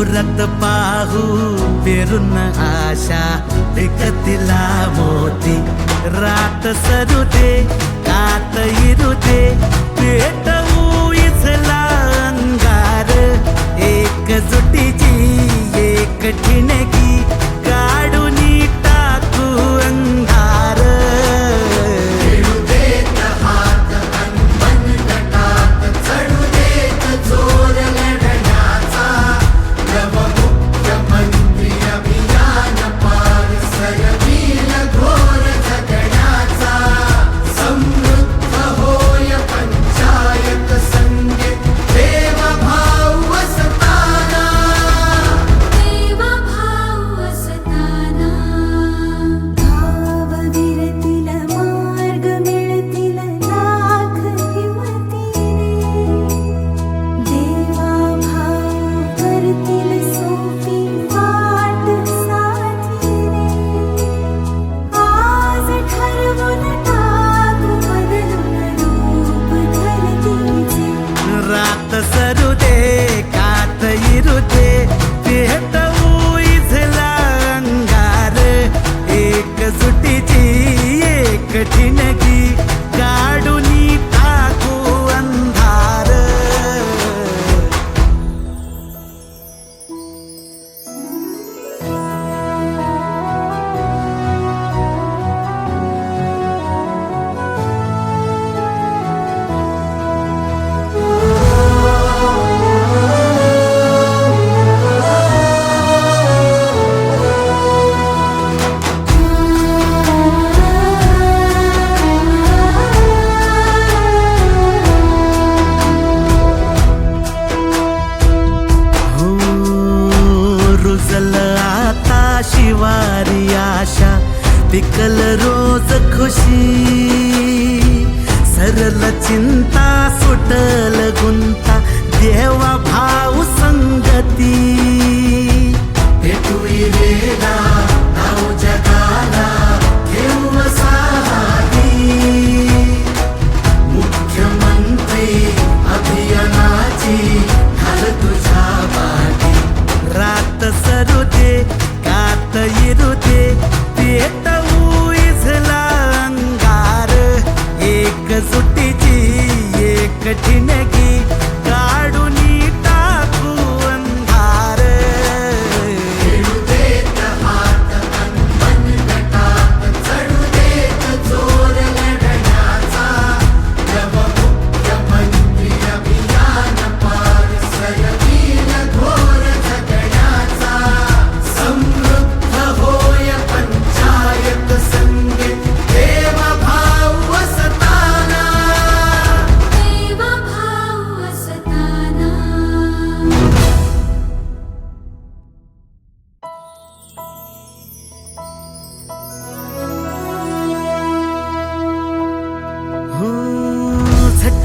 उरत पाहू पेरून आशा विकतीला मोती रात सरू दे कात इरू दे रात सरू दे कात इरू दे पेटवू इथला अंगार एक रुजल आता शिवारी आशा पिकल रोज खुशी. सरल चिंता सुटल गुंता देवा भाऊ संगती. भेटू वेळा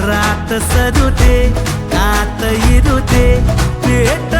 ರಾತ ಸದುತೆ ಆತ ಇರುತೆ ಪೇಟ